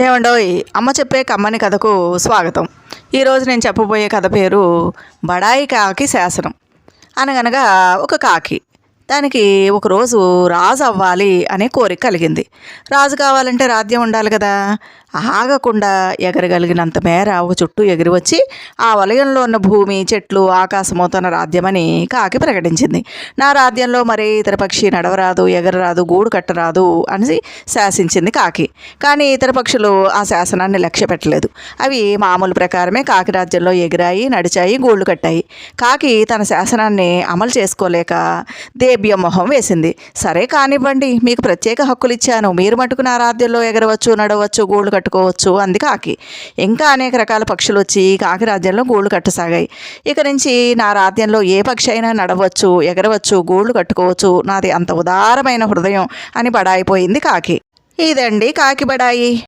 ఏమండోయ్ అమ్మ చెప్పే కమ్మని కథకు స్వాగతం. ఈరోజు నేను చెప్పబోయే కథ పేరు బడాయి కాకి శాసనం. అనగనగా ఒక కాకి. దానికి ఒకరోజు రాజు అవ్వాలి అనే కోరిక కలిగింది. రాజు కావాలంటే రాజ్యం ఉండాలి కదా. ఆగకుండా ఎగరగలిగినంత మేర ఒక చుట్టూ ఎగిరి వచ్చి ఆ వలయంలో ఉన్న భూమి చెట్లు ఆకాశము తన రాజ్యమని కాకి ప్రకటించింది. నా రాజ్యంలో మరే ఇతర పక్షి నడవరాదు ఎగరరాదు గూడు కట్టరాదు అని శాసించింది కాకి. కానీ ఇతర పక్షులు ఆ శాసనాన్ని లక్ష్య పెట్టలేదు అవి మామూలు ప్రకారమే కాకి రాజ్యంలో ఎగిరాయి నడిచాయి గూళ్ళు కట్టాయి. కాకి తన శాసనాన్ని అమలు చేసుకోలేక దేబ్య మొహం వేసింది. సరే కానివ్వండి మీకు ప్రత్యేక హక్కులు ఇచ్చాను మీరు మటుకు నా రాజ్యంలో ఎగరవచ్చు నడవచ్చు గూళ్ళు కట్టుకోవచ్చు అంది కాకి. ఇంకా అనేక రకాల పక్షులు వచ్చి కాకి రాజ్యంలో గూళ్ళు కట్టసాగాయి. ఇక నుంచి నా రాజ్యంలో ఏ పక్షి అయినా నడవచ్చు ఎగరవచ్చు గూళ్ళు కట్టుకోవచ్చు. నాది అంత ఉదారమైన హృదయం అని బడాయిపోయింది కాకి. ఇదండి కాకి బడాయి.